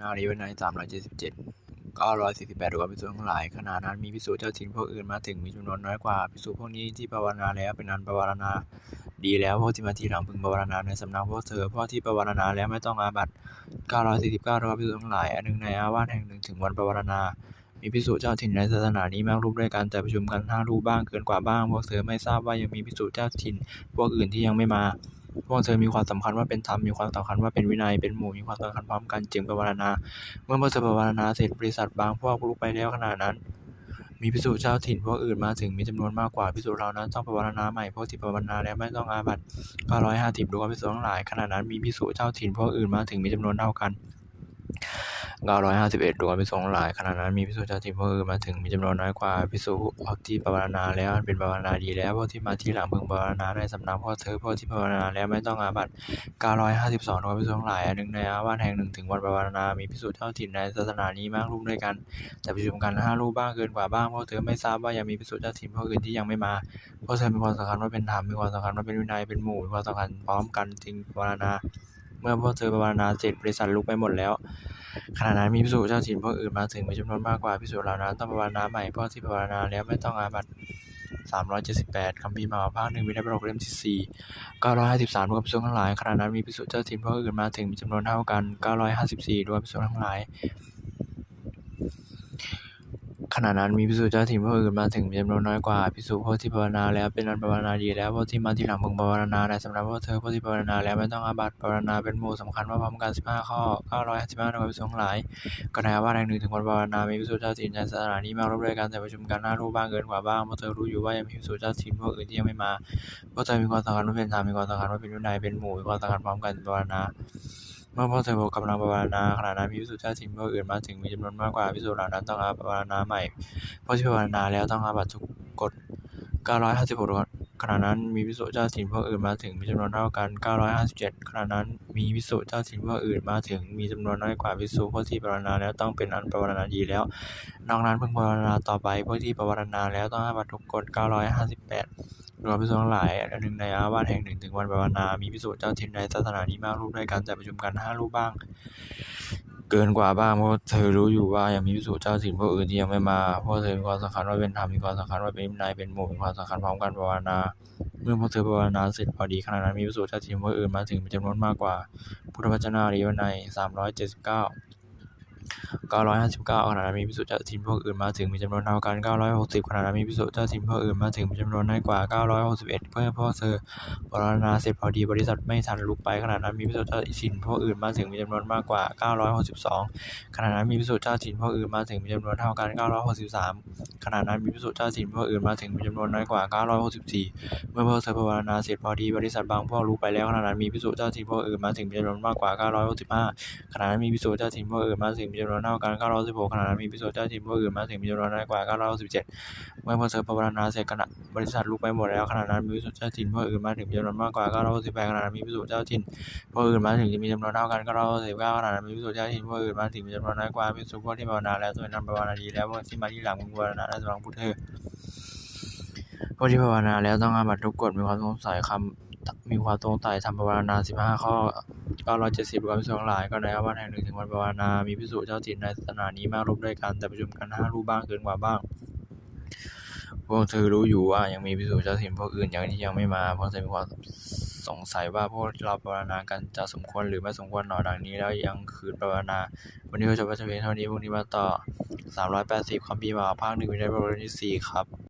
นารีวันในสามร้อยเจ็ดสิบเจ็ดเก้าร้อยสี่สิบแปดรวมพิสูจน์ทั้งหลายขณะนั้นมีพิสูจน์เจ้าถิ่นพวกอื่นมาถึงมีจำนวนน้อยกว่าพิสูจน์พวกนี้ที่ภาวนาแล้วเป็นอันภาวนาดีแล้วพวกที่มาทีหลังพึงภาวนาในสำนักพวกเธอพวกที่ภาวนาแล้วไม่ต้องอาบัติเก้าร้อยสี่สิบเก้ารวมพิสูจน์ทั้งหลายอันหนึ่งในอาวาสแห่งหนึ่งถึงวันภาวนามีพิสูจน์เจ้าถิ่นในศาสนานี้มากรูปด้วยกันแต่ประชุมกันห้ารูปบ้างเกินกว่าบ้าง พวกเธอไม่ทราบว่ายังมีพิสูจน์เจ้าถิ่น พวกอื่นที่ยังไม่มา พวกเธอมีความสำคัญว่าเป็นธรรม มีความสำคัญว่าเป็นวินัย เป็นหมู่ มีความสำคัญพร้อมกันจึงภาวนาเมื่อพวกเธอภาวนาเสร็จบริษัทบางพวกลุกไปแล้วขนาดนั้น มีพิสูจน์เจ้าถิ่นพวกอื่นมาถึงมีจำนวนมากกว่าพิสูจน์เรานั้นต้องภาวนาใหม่พวกที่ภาวนาแล้วไม่ต้องอาบัติก็ร้อยห้าสิบรวมพิสูจน์ทั้งหลายขนาดนั้นมีพิสูจน์เจ้าถิ่นพวกอื่นมาถึงมีจำนวนเท่ากัน เก้าร้อยห้าสิบเอ็ดวมพิสูจน์ทั้งหลายขณะนั้นมีพิสูจน์เจ้าถิ่นพวกอื่นมาถึงมีจำนวนน้อยกว่าพิสูจน์ที่ภาวนาแล้วเป็นภาวนาดีแล้วพวกที่มาที่หลังเพึงภาวนาในสำนักพวกเธอพวกที่ภาวนาแล้วไม่ต้องอาบัติเก้าร้อยห้าสิสองรวมพิสูจน์ทั้งหลายหนึ่งในอาวาสแห่งหนึ่งถึงวันภาวนา มีพิสูจน์เจ้าถิ่นในศาสนานี้มากรูปด้วยกันแต่ประชุมกันห้ารูปบ้างเกินกว่าบ้างพวกเธอไม่ทราบว่ายังมีพิสูจน์เจ้าถิ่นพวกอื่นที่ยังไม่มาพวกเธอมีความสำคัญว่าเป็นธรรมมีความสำคัญว่าเป็นวินัยเป็นหมู่มีความสำคัญพร้อมกันจึงภาวนา เมื่อพวกเธอภาวนาเสร็จบริษัทลุกไปหมดแล้ว ขณะนั้นมีพิสูจน์เจ้าถิ่นพวกอื่นมาถึงมีจำนวนมากกว่าพิสูจน์เหล่านั้นต้องภาวนาใหม่พวกที่ภาวนาแล้วไม่ต้องอาบัติสามร้อยเจ็ดสิบแปดคำพีมาภาคหนึ่งวินัยประโยคเล่มที่สี่เก้าร้อยห้าสิบสามรวมพิสูจน์ทั้งหลายขณะนั้นมีพิสูจน์เจ้าถิ่นพวกอื่นมาถึงมีจำนวนเท่ากันเก้าร้อยห้าสิบสี่รวมพิสูจน์ทั้งหลาย ขณะนั้นมีพิสูจน์เจ้าถิ่นพวกอื่นมาถึงจำนวนน้อยกว่าพิสูจน์พวกที่ภาวนาแล้วเป็นอันภาวนาดีแล้ว พวกที่มาทีหลังพึงภาวนาในสำนักพวกเธอพวกที่ภาวนาแล้วไม่ต้องอาบัติภาวนาเป็นหมู่สำคัญว่าพร้อมกันสิบห้าข้อเก้าร้อยห้าสิบห้าโดยพิสูจน์ทั้งหลายก็ในอาว่าแห่งหนึ่งถึงวันภาวนา มีพิสูจน์เจ้าถิ่นในสถานนี้มารวบรวมกันแต่ประชุมกันหน้ารูปบ้างเกินกว่าบ้างพวกเธอรู้อยู่ว่ายังมีพิสูจน์เจ้าถิ่นพวกอื่นที่ยังไม่มาพวกเธอมีความสำคัญว่าเป็นธรรมมีความสำคัญว่าเป็นวินัยเป็นหมู่มีความสำคัญพร้อมกันภาวนา เมื่อพวกเธอกำลังภาวนาขณะนั้น มีพิสูจน์เจ้าถิ่นพวกอื่นมาถึงมีจำนวนมากกว่าพิสูจน์เหล่านั้นต้องอาภาวนาใหม่ พวกที่ภาวนาแล้วต้องอาบัตทุกกฎ956ขณะนั้นมีพิสูจน์เจ้าถิ่นพวกอื่นมาถึงมีจำนวนเท่ากัน 957 ขณะนั้นมีพิสูจน์เจ้าถิ่นพวกอื่นมาถึงมีจำนวนน้อยกว่าพิสูจน์พวกที่ภาวนาแล้วต้องเป็นอันภาวนาดีแล้ว นอกนั้นเพิ่งภาวนาต่อไปพวกที่ภาวนาแล้วต้องอาบัตทุกกฎ958 รวมพิสูจน์ทั้งหลายอันหนึ่งในอาวาสแห่งหนึ่งถึงวันภาวนา มีพิสูจน์เจ้าถิ่นในศาสนานี้มากรูปด้วยกันแต่ประชุมกันห้ารูปบ้าง เกินกว่าบ้างเพราะเธอรู้อยู่ว่ายังมีพิสูจน์เจ้าถิ่นพวกอื่นที่ยังไม่มาเพราะเธอมีความสำคัญว่าเป็นธรรมมีความสำคัญว่าเป็นนัยเป็นหมู่มีความสำคัญพร้อมกันภาวนา เมื่อพวกเธอภาวนาเสร็จพอดีขณะนั้นมีพิสูจน์เจ้าถิ่นพวกอื่นมาถึงเป็นจำนวนมากกว่าพุทธวจนะรีวนัยสามร้อยเจ็ดสิบเก้า 959ขณะนั้นมีพิสุทธิ์เจ้าถิ่นพวกอื่นมาถึงมีจำนวนเท่ากัน 960ขณะนั้นมีพิสุทธิ์เจ้าถิ่นพวกอื่นมาถึงมีจำนวนน้อยกว่า 961 เพื่อพวกเธอภาวนาเสร็จพอดีบริษัทไม่ทันลุกไปขณะนั้นมีพิสุทธิ์เจ้าถิ่นพวกอื่นมาถึงมีจำนวนมากกว่า 962ขณะนั้นมีพิสุทธิ์เจ้าถิ่นพวกอื่นมาถึงมีจำนวนเท่ากัน 963ขณะนั้นมีพิสุทธิ์เจ้าถิ่นพวกอื่นมาถึงมีจำนวนน้อยกว่า 964 เมื่อพวกเธอภาวนาเสร็จพอดีบริษัทบางพวกลุกไปแล้วขณะนั้นมีพิสุทธิ์เจ้าถิ่นพวกอื่นมาถึงมีจำนวนมากกว่า 965ขณะนั้นมีพิสุทธิ์เจ้าถิ่นพวกอื่นมาถึงมีจำนวนเท่ากัน916ขณะนั้นมีพิสูจน์เจ้าถิ่นพวกอื่นมาถึงมีจำนวนน้อยกว่า917เมื่อพวกเธอภาวนาเสร็จขณะบริษัทลุกไปหมดแล้วขณะนั้นมีพิสูจน์เจ้าถิ่นพวกอื่นมาถึงมีจำนวนมากกว่า918ขณะนั้นมีพิสูจน์เจ้าถิ่นพวกอื่นมาถึงจะมีจำนวนเท่ากัน919ขณะนั้นมีพิสูจน์เจ้าถิ่นพวกอื่นมาถึงมีจำนวนน้อยกว่าพิสูจน์พวกที่ภาวนาแล้วตัวนำภาวนาดีแล้วพวกที่มาที่หลังมึงภาวนาและสำหรับพุทธเธอพวกที่ภาวนาแล้วต้องอาบัตทุกกฎมีความสงสัยคำ มีความตรงใจทำภาวนาสิบห้าข้อ970รวมพิสูจน์ทั้งหลาย ก็ในอาวันแห่งหนึ่งถึงวันภาวนามีพิสูจน์เจ้าถิ่นในศาสนานี้มากรูปด้วยกัน แต่ประชุมกันห้ารูปบ้างเกินกว่าบ้าง พวกเธอรู้อยู่ว่ายังมีพิสูจน์เจ้าถิ่นพวกอื่นอย่างที่ยังไม่มาพวกเธอมีความสงสัยว่าพวกเราภาวนากันจะสมควรหรือไม่สมควรหนอดังนี้ แล้วยังคืนภาวนาวันนี้ก็จบไปเพียเท่านี้พรุ่งนี้มาต่อ 380คำพีร์มาภาคหนึ่งวินัยประเด็นที่สี่ครับ